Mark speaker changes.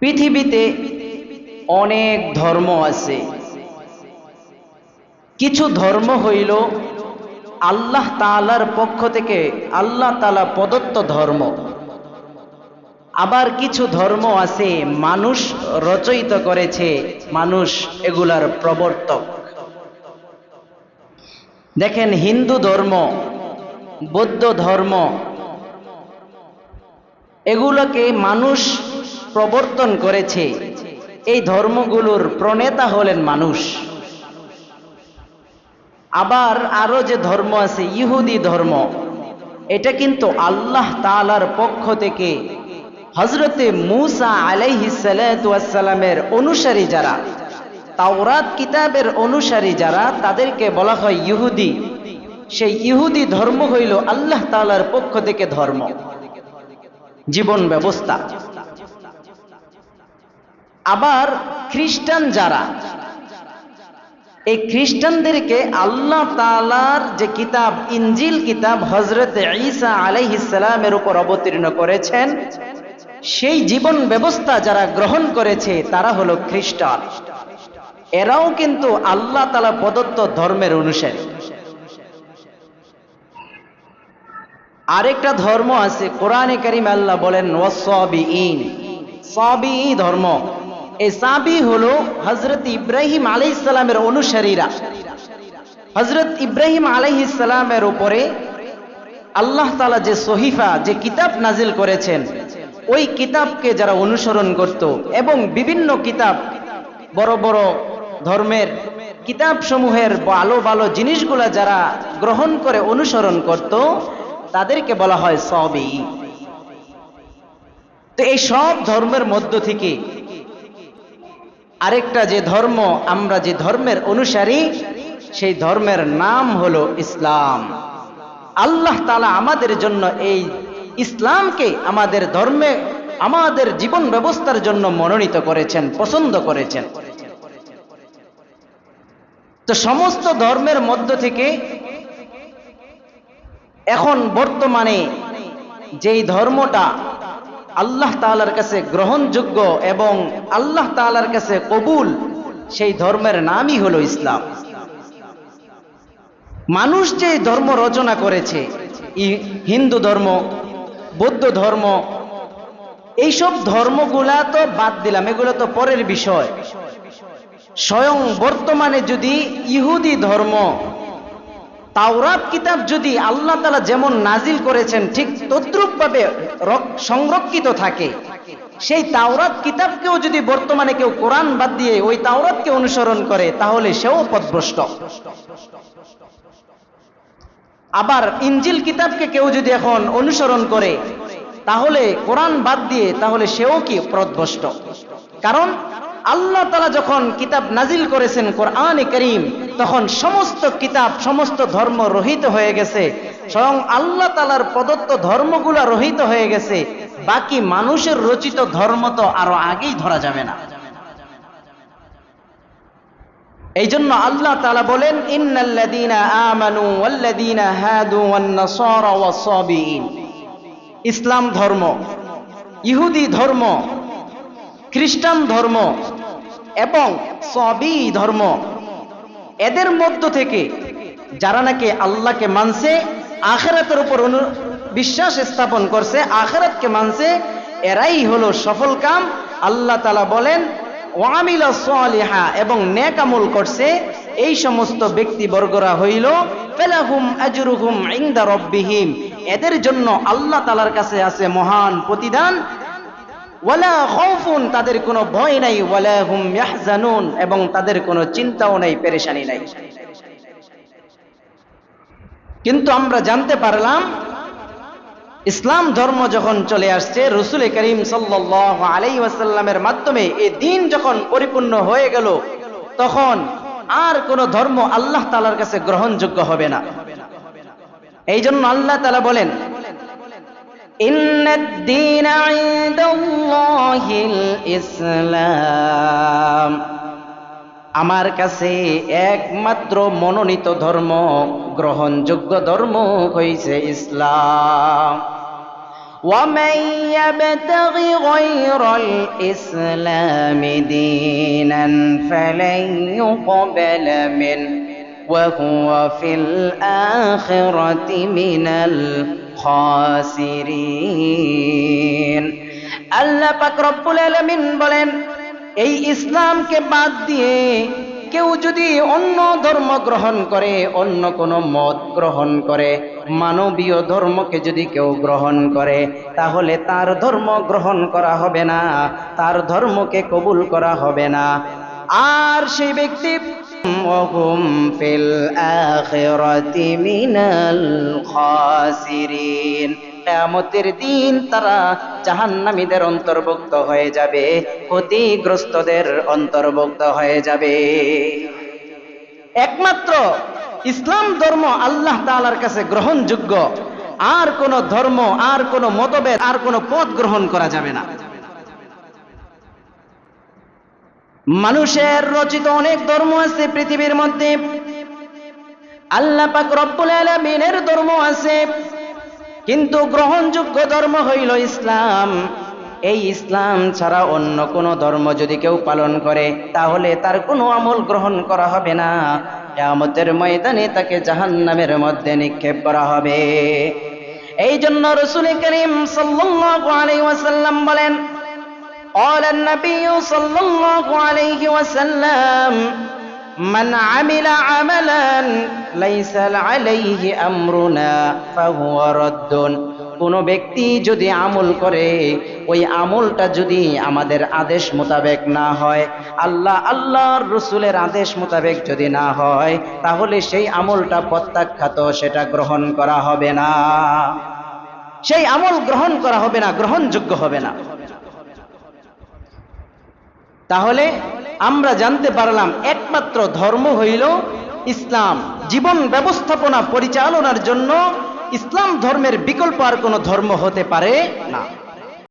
Speaker 1: পৃথিবীতে অনেক ধর্ম আছে। কিছু ধর্ম হইল আল্লাহ তাআলার পক্ষ থেকে আল্লাহ তাআলা প্রদত্ত ধর্ম। আবার কিছু ধর্ম আছে মানুষ রচয়িত করেছে, মানুষ এগুলার প্রবর্তক। দেখেন হিন্দু ধর্ম, বৌদ্ধ ধর্ম, এগুলোকে মানুষ প্রবর্তন করেছে। এই ধর্মগুলোর প্রণেতা হলেন মানুষ। আবার আরও যে ধর্ম আছে, ইহুদি ধর্ম, এটা কিন্তু আল্লাহ তালার পক্ষ থেকে হজরতে মুসা আলাইহিসালামের অনুসারী যারা, তাওরাত কিতাবের অনুসারী যারা, তাদেরকে বলা হয় ইহুদি। সেই ইহুদি ধর্ম হইল আল্লাহ তালার পক্ষ থেকে ধর্ম। জীবন ব্যবস্থা। আবার খ্রিস্টান যারা, এই খ্রিস্টানদেরকে আল্লাহ তালার যে কিতাব ইঞ্জিল কিতাব হজরত ঈসা আলাইহিসালামের উপর অবতীর্ণ করেছেন, সেই জীবন ব্যবস্থা যারা গ্রহণ করেছে, তারা হলো খ্রিস্টান। এরাও কিন্তু আল্লাহ তালা প্রদত্ত ধর্মের অনুসারী। আরেকটা ধর্ম আছে, কোরআনে করিম আল্লাহ বলেন ওয়াসবিইন সবই ধর্ম। এই সাবি হলো হজরত ইব্রাহিম আলাই ইসলামের অনুসারীরা। হজরত ইব্রাহিম আলাই ইসলামের উপরে আল্লাহ তালা যে সহিফা, যে কিতাব নাজিল করেছেন, ওই কিতাবকে যারা অনুসরণ করত এবং বিভিন্ন কিতাব বড় বড় ধর্মের কিতাব সমূহের ভালো ভালো জিনিসগুলা যারা গ্রহণ করে অনুসরণ করত, তাদেরকে বলা হয় সবই তো এই সব ধর্মের মধ্য থেকে আরেকটা যে ধর্ম, আমরা যে ধর্মের অনুসারী, সেই ধর্মের নাম হলো ইসলাম। আল্লাহ তালা আমাদের জন্য এই ইসলামকে আমাদের ধর্মে, আমাদের জীবন ব্যবস্থার জন্য মনোনীত করেছেন, পছন্দ করেছেন। তো সমস্ত ধর্মের মধ্য থেকে এখন বর্তমানে যেই ধর্মটা আল্লাহ তালার কাছে গ্রহণযোগ্য এবং আল্লাহ তালার কাছে কবুল, সেই ধর্মের নামই হলো ইসলাম। মানুষ যে ধর্ম রচনা করেছে হিন্দু ধর্ম, বৌদ্ধ ধর্ম, এইসব ধর্মগুলা তো বাদ দিলাম, এগুলো তো পরের বিষয়। স্বয়ং বর্তমানে যদি ইহুদি ধর্ম তাওরাত কিতাব যদি আল্লাহ তালা যেমন নাজিল করেছেন, ঠিক তদ্রুপ ভাবে সংরক্ষিত থাকে। সেই তাওরাত কিতাবকেও যদি বর্তমানে কেউ কোরআন বাদ দিয়ে ওই তাওরাতকে অনুসরণ করে, তাহলে সেও পদভ্রষ্ট আবার ইঞ্জিল কিতাবকে কেউ যদি এখন অনুসরণ করে, তাহলে কোরআন বাদ দিয়ে, তাহলে সেও কি পদভ্রষ্ট কারণ আল্লাহ তালা যখন কিতাব নাজিল করেছেন কোরআন করিম, তখন সমস্ত কিতাব, সমস্ত ধর্ম রহিত হয়ে গেছে। স্বয়ং আল্লাহ তালার প্রদত্ত ধর্মগুলা রহিত হয়ে গেছে। বাকি মানুষের রচিত ধর্ম তো আরও আগেই ধরা যাবে না। এই জন্য আল্লাহ তালা বলেন ইসলাম ধর্ম, ইহুদি ধর্ম খ্রিস্টান ধর্ম এবং সবই ধর্ম। এদের মধ্য থেকে যারা নাকি আল্লাহকে মানছে, আখেরাতের উপর বিশ্বাস স্থাপন করছে, আখেরাতকে মানছে, এরাই হলো সফল কাম। আল্লাহ তালা বলেন, ওয়ামিলা এবং নেক আমল করছে। এই সমস্ত হইল আজরুহুম ইনদা রব্বিহিম এদের জন্য আল্লাহ তালার কাছে আছে মহান প্রতিদান। ওয়ালা খৌফুন তাদের কোনো ভয় নাই, ওয়ালা হুম ইয়াহজানুন, এবং তাদের কোনো চিন্তাও নাই, পেরেশানি নাই। কিন্তু আমরা জানতে পারলাম, ইসলাম ধর্ম যখন চলে আসছে, রসুল করিম সাল্লাহ আলাই ওয়াসাল্লামের মাধ্যমে এই দিন যখন পরিপূর্ণ হয়ে গেল, তখন আর কোন ধর্ম আল্লাহ তালার কাছে গ্রহণযোগ্য হবে না। এই জন্য আল্লাহ তালা বলেন ইসলাম আমার কাছে একমাত্র মনোনীত ধর্ম গ্রহণযোগ্য ধর্ম হয়েছে ইসলাম ومن يبتغ غير الإسلام دينا فلن يقبل منه وهو في الآخرة من খাসিরিন আল্লাহ পাক রব্বুল আলামিন বলেন, এই ইসলামকে বাদ দিয়ে কেউ যদি অন্য ধর্ম গ্রহণ করে, অন্য কোনো মত গ্রহণ করে, মানবীয় ধর্মকে যদি কেউ গ্রহণ করে, তাহলে তার ধর্ম গ্রহণ করা হবে না, তার ধর্মকে কবুল করা হবে না। আর সেই ব্যক্তি وهم في الآخرة من الخاسرين কেয়ামতের দিন তারা জাহান্নামীদের অন্তর্ভুক্ত হয়ে যাবে ক্ষতিগ্রস্তদের অন্তর্ভুক্ত হয়ে যাবে একমাত্র ইসলাম ধর্ম আল্লাহ তাআলার কাছে গ্রহণযোগ্য আর কোন ধর্ম আর কোন মতভেদ আর কোন পথ গ্রহণ করা যাবে না মানুষের রচিত অনেক ধর্ম আছে পৃথিবীর মধ্যে। আল্লাহ পাক রব্বুল আলামিনের ধর্ম আছে। কিন্তু গ্রহণযোগ্য ধর্ম হইল ইসলাম। এই ইসলাম ছাড়া অন্য কোনো ধর্ম যদি কেউ পালন করে, তাহলে তার কোনো আমল গ্রহণ করা হবে না। কিয়ামতের ময়দানে তাকে জাহান্নামের মধ্যে নিক্ষেপ করা হবে। এই জন্য রসুল করিম সাল্লাল্লাহু আলাইহি ওয়াসাল্লাম বলেন قال النبي صلى الله عليه وسلم من عمل عملا ليس عليه أمرنا فهو رد কোন ব্যক্তি যদি আমল করে ওই আমলটা যদি আমাদের আদেশ মোতাবেক না হয় আল্লাহ আল্লাহর রসুলের আদেশ মোতাবেক যদি না হয় তাহলে সেই আমলটা প্রত্যাখ্যাত সেটা গ্রহণ করা হবে না সেই আমল গ্রহণ করা হবে না গ্রহণযোগ্য হবে না তাহলে আমরা জানতে পারলাম একমাত্র ধর্ম হইল ইসলাম। জীবন ব্যবস্থাপনা পরিচালনার জন্য ইসলাম ধর্মের বিকল্প আর কোনো ধর্ম হতে পারে না।